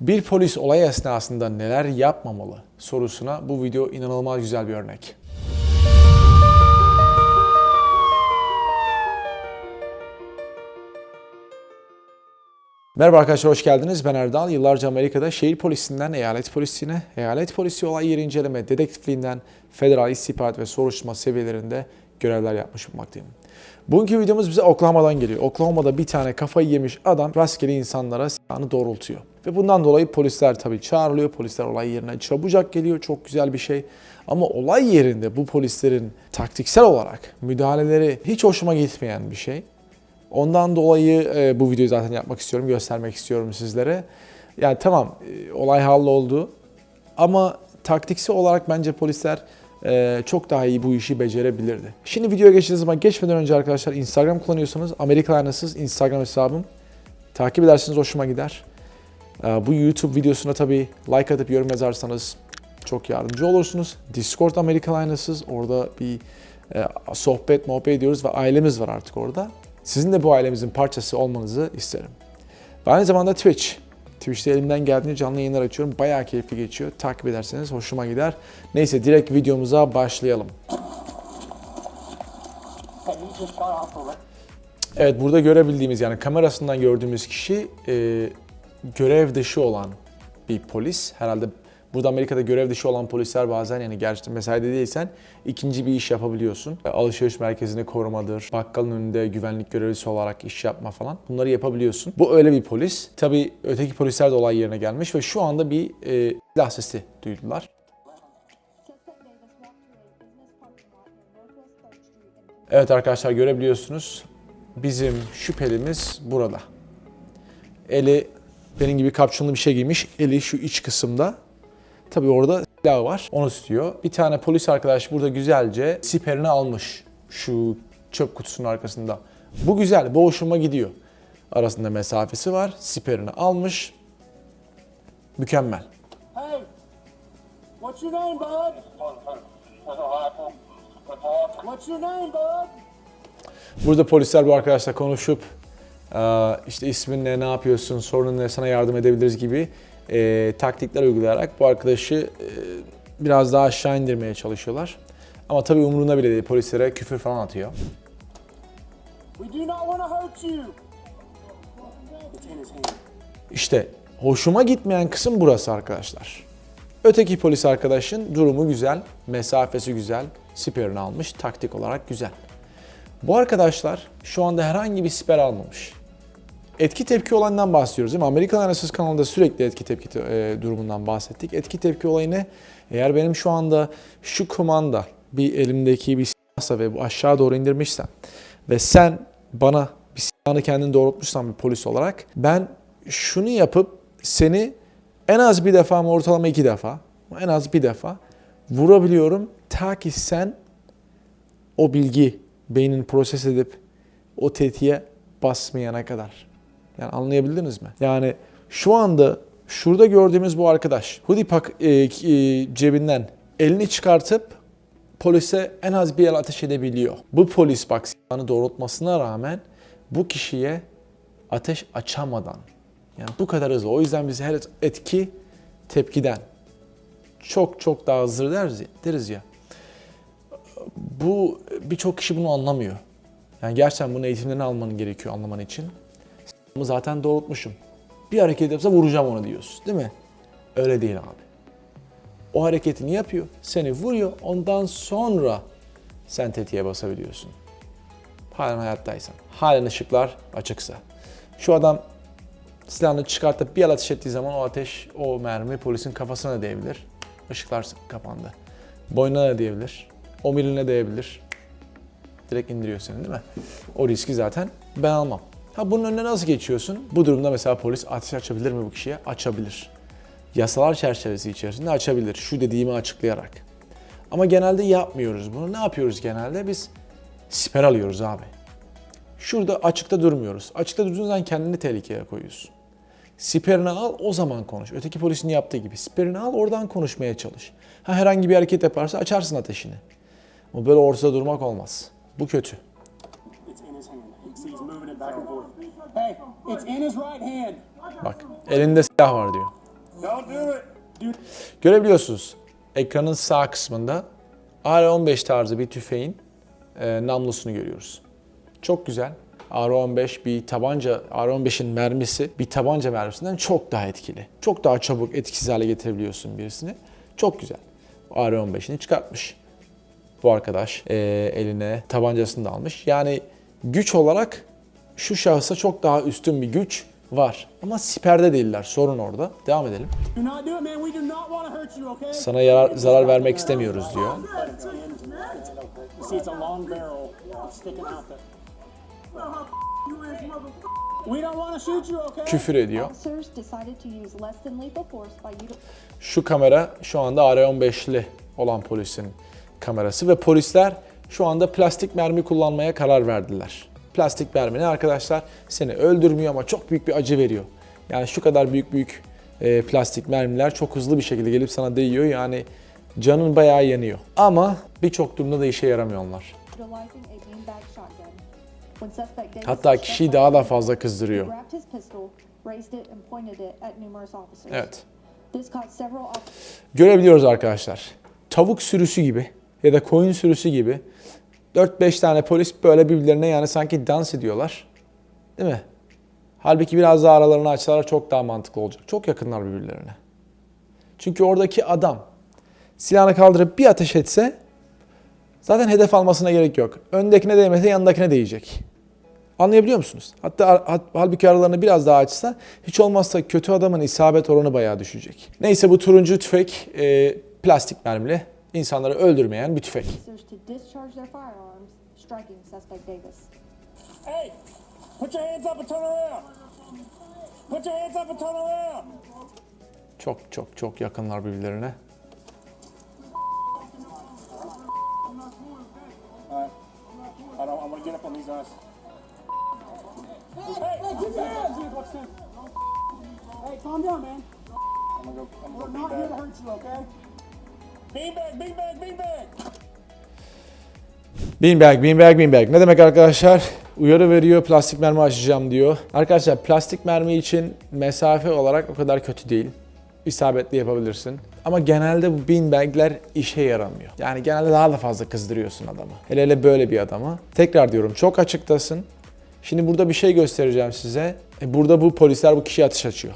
Bir polis olay esnasında neler yapmamalı sorusuna bu video inanılmaz güzel bir örnek. Merhaba arkadaşlar hoş geldiniz. Ben Erdal. Yıllarca Amerika'da şehir polisinden eyalet polisine, eyalet polisi olay yeri inceleme, dedektifliğinden federal istihbarat ve soruşturma seviyelerinde görevler yapmış bulmaktayım. Bugünkü videomuz bize Oklahoma'dan geliyor. Oklahoma'da bir tane kafayı yemiş adam rastgele insanlara silahını doğrultuyor. Ve bundan dolayı polisler tabii çağrılıyor. Polisler olay yerine çabucak geliyor. Çok güzel bir şey. Ama olay yerinde bu polislerin taktiksel olarak müdahaleleri hiç hoşuma gitmeyen bir şey. Ondan dolayı e, bu videoyu zaten yapmak istiyorum, göstermek istiyorum sizlere. Yani tamam e, olay halloldu ama taktiksel olarak bence polisler e, çok daha iyi bu işi becerebilirdi. Şimdi videoya geçtiğiniz zaman geçmeden önce arkadaşlar Instagram kullanıyorsanız Amerika Aynasız Instagram hesabım. Takip ederseniz hoşuma gider. E, bu YouTube videosuna tabii like atıp yorum yazarsanız çok yardımcı olursunuz. Discord Amerika Aynasız orada bir e, sohbet muhabbet ediyoruz ve ailemiz var artık orada. Sizin de bu ailemizin parçası olmanızı isterim. Ve aynı zamanda Twitch. Twitch'te elimden geldiğince canlı yayınlar açıyorum. Bayağı keyifli geçiyor. Takip ederseniz hoşuma gider. Neyse direkt videomuza başlayalım. Evet burada görebildiğimiz yani kamerasından gördüğümüz kişi e, görev dışı olan bir polis. Herhalde burada Amerika'da görev dışı olan polisler bazen yani gerçekten mesaide değilsen ikinci bir iş yapabiliyorsun. E, Alışveriş merkezini korumadır, bakkalın önünde güvenlik görevlisi olarak iş yapma falan bunları yapabiliyorsun. Bu öyle bir polis. Tabii öteki polisler de olay yerine gelmiş ve şu anda bir e, silah sesi duydular. Evet arkadaşlar görebiliyorsunuz. Bizim şüphelimiz burada. Eli benim gibi kapşonlu bir şey giymiş. Eli şu iç kısımda. Tabii orada silahı var. Onu tutuyor. Bir tane polis arkadaş burada güzelce siperini almış. Şu çöp kutusunun arkasında. Bu güzel. Bu hoşuma gidiyor. Arasında mesafesi var. Siperini almış. Mükemmel. Hey, what's your name, bud? What's your name, bud? Burada polisler bu arkadaşla konuşup işte ismin ne, ne yapıyorsun, sorunun ne, sana yardım edebiliriz gibi eee, taktikler uygulayarak bu arkadaşı eee, biraz daha aşağı indirmeye çalışıyorlar. Ama tabii umurunda bile değil. Polislere küfür falan atıyor. İşte hoşuma gitmeyen kısım burası arkadaşlar. Öteki polis arkadaşın durumu güzel, mesafesi güzel, siperini almış, taktik olarak güzel. Bu arkadaşlar şu anda herhangi bir siper almamış. Etki tepki olayından bahsediyoruz değil mi? Amerikan Anasız kanalında sürekli etki tepki te- e, durumundan bahsettik. Etki tepki olayı ne? Eğer benim şu anda şu kumanda bir elimdeki bir silahsa ve bu aşağı doğru indirmişsem ve sen bana bir silahını kendin doğrultmuşsan bir polis olarak ben şunu yapıp seni en az bir defa mı ortalama iki defa en az bir defa vurabiliyorum ta ki sen o bilgi beynin proses edip o tetiğe basmayana kadar. Yani anlayabildiniz mi? Yani şu anda şurada gördüğümüz bu arkadaş hoodie pak e, e, cebinden elini çıkartıp polise en az bir el ateş edebiliyor. Bu polis bak silahını doğrultmasına rağmen bu kişiye ateş açamadan yani bu kadar hızlı. O yüzden biz her etki tepkiden çok çok daha hızlı deriz, deriz ya bu birçok kişi bunu anlamıyor. Yani gerçekten bunun eğitimlerini almanın gerekiyor anlaman için. Ama zaten doğrultmuşum. Bir hareket yapsa vuracağım onu diyorsun değil mi? Öyle değil abi. O hareketini yapıyor, seni vuruyor, ondan sonra sen tetiğe basabiliyorsun. Halen hayattaysan, halen ışıklar açıksa. Şu adam silahını çıkartıp bir ateş ettiği zaman o ateş, o mermi polisin kafasına değebilir. Işıklar kapandı. Boynuna da değebilir. Omeline değebilir. Direkt indiriyor seni değil mi? O riski zaten ben almam. Ha bunun önüne nasıl geçiyorsun? Bu durumda mesela polis ateş açabilir mi bu kişiye? Açabilir. Yasalar çerçevesi içerisinde açabilir. Şu dediğimi açıklayarak. Ama genelde yapmıyoruz bunu. Ne yapıyoruz genelde? Biz siper alıyoruz abi. Şurada açıkta durmuyoruz. Açıkta durduğun zaman kendini tehlikeye koyuyorsun. Siperini al o zaman konuş. Öteki polisin yaptığı gibi. Siperini al oradan konuşmaya çalış. Ha herhangi bir hareket yaparsa açarsın ateşini. Ama böyle ortada durmak olmaz. Bu kötü. Bak elinde silah var diyor. Görebiliyorsunuz. Ekranın sağ kısmında AR-15 tarzı bir tüfeğin e, namlusunu görüyoruz. Çok güzel. AR-15 bir tabanca, AR-15'in mermisi bir tabanca mermisinden çok daha etkili. Çok daha çabuk etkisiz hale getirebiliyorsun birisini. Çok güzel. AR-15'ini çıkartmış. Bu arkadaş e, eline tabancasını da almış. Yani güç olarak şu şahısa çok daha üstün bir güç var. Ama siperde değiller. Sorun orada. Devam edelim. Sana yarar, zarar vermek istemiyoruz diyor. Küfür ediyor. Şu kamera şu anda AR-15'li olan polisin kamerası ve polisler şu anda plastik mermi kullanmaya karar verdiler. Plastik mermi ne arkadaşlar? Seni öldürmüyor ama çok büyük bir acı veriyor. Yani şu kadar büyük büyük e, plastik mermiler çok hızlı bir şekilde gelip sana değiyor. Yani canın bayağı yanıyor. Ama birçok durumda da işe yaramıyor onlar. Hatta kişiyi daha da fazla kızdırıyor. Evet. Görebiliyoruz arkadaşlar. Tavuk sürüsü gibi ya da koyun sürüsü gibi 4-5 tane polis böyle birbirlerine yani sanki dans ediyorlar. Değil mi? Halbuki biraz daha aralarını açsalar çok daha mantıklı olacak. Çok yakınlar birbirlerine. Çünkü oradaki adam silahını kaldırıp bir ateş etse zaten hedef almasına gerek yok. Öndekine değmese yanındakine değecek. Anlayabiliyor musunuz? Hatta ha- halbuki aralarını biraz daha açsa hiç olmazsa kötü adamın isabet oranı bayağı düşecek. Neyse bu turuncu tüfek e, plastik mermili insanları öldürmeyen bir tüfek. to discharge their firearms, striking suspect Davis. Hey, put your hands up and turn around. Put your hands up and turn around. Çok çok çok yakınlar birbirlerine. Hey, calm down, man. I'm gonna go. I'm gonna go. We're not here to hurt you, okay? Beanbag, beanbag, beanbag. Beanbag, beanbag, beanbag. Ne demek arkadaşlar? Uyarı veriyor, plastik mermi açacağım diyor. Arkadaşlar plastik mermi için mesafe olarak o kadar kötü değil. İsabetli yapabilirsin. Ama genelde bu beanbagler işe yaramıyor. Yani genelde daha da fazla kızdırıyorsun adamı. Hele hele böyle bir adamı. Tekrar diyorum çok açıktasın. Şimdi burada bir şey göstereceğim size. E, burada bu polisler bu kişiye atış açıyor.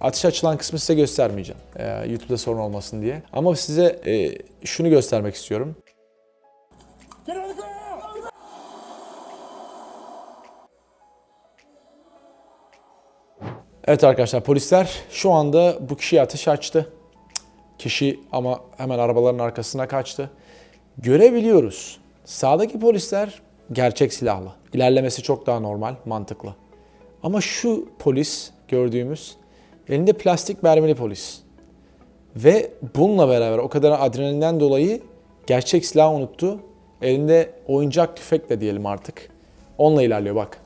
Atış açılan kısmı size göstermeyeceğim. Ee, YouTube'da sorun olmasın diye. Ama size e, şunu göstermek istiyorum. Evet arkadaşlar polisler şu anda bu kişiye ateş açtı. Kişi ama hemen arabaların arkasına kaçtı. Görebiliyoruz. Sağdaki polisler gerçek silahlı. İlerlemesi çok daha normal, mantıklı. Ama şu polis gördüğümüz elinde plastik mermili polis. Ve bununla beraber o kadar adrenalinden dolayı gerçek silahı unuttu. Elinde oyuncak tüfekle diyelim artık. Onunla ilerliyor bak.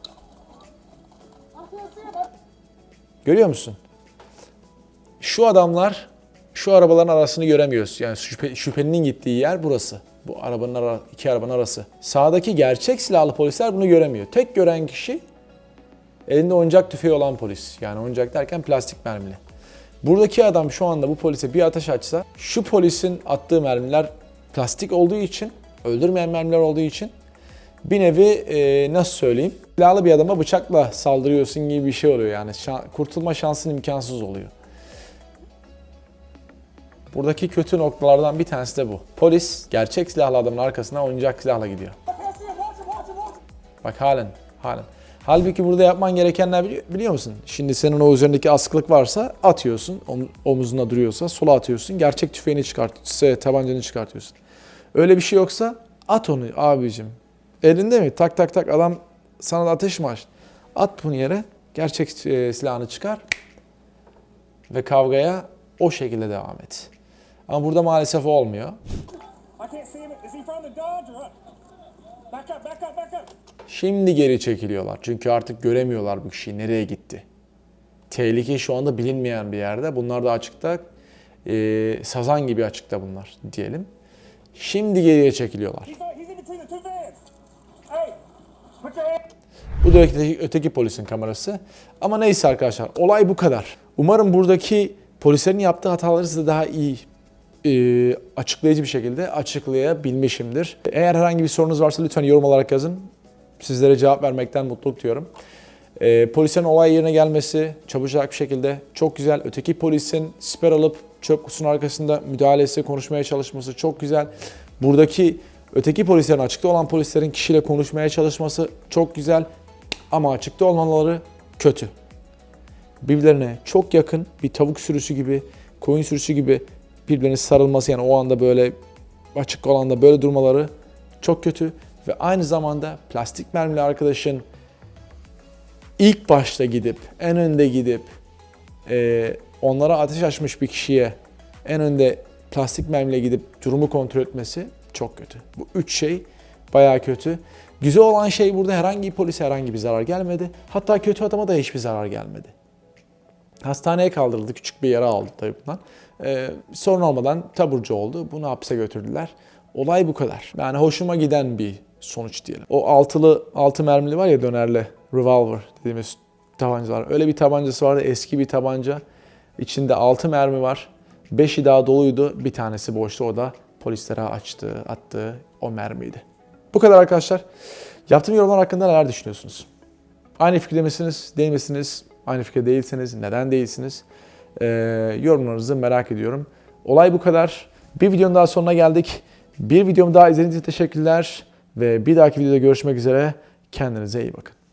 Görüyor musun? Şu adamlar şu arabaların arasını göremiyoruz. Yani şüphe, şüphelinin gittiği yer burası. Bu arabanın ara, iki arabanın arası. Sağdaki gerçek silahlı polisler bunu göremiyor. Tek gören kişi elinde oyuncak tüfeği olan polis. Yani oyuncak derken plastik mermili. Buradaki adam şu anda bu polise bir ateş açsa şu polisin attığı mermiler plastik olduğu için, öldürmeyen mermiler olduğu için bir nevi e, nasıl söyleyeyim? Silahlı bir adama bıçakla saldırıyorsun gibi bir şey oluyor yani. Şan- kurtulma şansın imkansız oluyor. Buradaki kötü noktalardan bir tanesi de bu. Polis gerçek silahlı adamın arkasına oyuncak silahla gidiyor. Bak halen, halen. Halbuki burada yapman gerekenler bili- biliyor musun? Şimdi senin o üzerindeki askılık varsa atıyorsun, om- omuzunda duruyorsa sola atıyorsun, gerçek tüfeğini çıkart, se- tabancanı çıkartıyorsun. Öyle bir şey yoksa at onu abicim. Elinde mi? Tak tak tak adam sana da ateş mi açtı? At bunu yere, gerçek e, silahını çıkar ve kavgaya o şekilde devam et. Ama burada maalesef olmuyor. Şimdi geri çekiliyorlar. Çünkü artık göremiyorlar bu kişiyi nereye gitti. Tehlike şu anda bilinmeyen bir yerde. Bunlar da açıkta e, sazan gibi açıkta bunlar diyelim. Şimdi geriye çekiliyorlar. Bu da öteki, öteki polisin kamerası. Ama neyse arkadaşlar olay bu kadar. Umarım buradaki polislerin yaptığı hataları size daha iyi e, açıklayıcı bir şekilde açıklayabilmişimdir. Eğer herhangi bir sorunuz varsa lütfen yorum olarak yazın. Sizlere cevap vermekten mutluluk duyuyorum. E, polisin olay yerine gelmesi çabucak bir şekilde çok güzel. Öteki polisin siper alıp çöp kutusunun arkasında müdahalesi, konuşmaya çalışması çok güzel. Buradaki öteki polislerin, açıkta olan polislerin kişiyle konuşmaya çalışması çok güzel. Ama açıkta olmaları kötü. Birbirlerine çok yakın bir tavuk sürüsü gibi, koyun sürüsü gibi birbirlerine sarılması yani o anda böyle açık alanda böyle durmaları çok kötü. Ve aynı zamanda plastik mermili arkadaşın ilk başta gidip, en önde gidip e, onlara ateş açmış bir kişiye en önde plastik mermiyle gidip durumu kontrol etmesi çok kötü. Bu üç şey bayağı kötü. Güzel olan şey burada herhangi bir polise herhangi bir zarar gelmedi. Hatta kötü adama da hiçbir zarar gelmedi. Hastaneye kaldırıldı. Küçük bir yara aldı tabii bundan. Ee, sorun olmadan taburcu oldu. Bunu hapse götürdüler. Olay bu kadar. Yani hoşuma giden bir sonuç diyelim. O altılı, altı mermili var ya dönerli revolver dediğimiz tabancalar. Öyle bir tabancası vardı. Eski bir tabanca. İçinde altı mermi var. Beşi daha doluydu. Bir tanesi boştu. O da polislere açtığı, attığı o mermiydi. Bu kadar arkadaşlar. Yaptığım yorumlar hakkında neler düşünüyorsunuz? Aynı fikirde misiniz, değil misiniz? Aynı fikirde değilseniz neden değilsiniz? Ee, yorumlarınızı merak ediyorum. Olay bu kadar. Bir videonun daha sonuna geldik. Bir videomu daha izlediğiniz için teşekkürler. Ve bir dahaki videoda görüşmek üzere. Kendinize iyi bakın.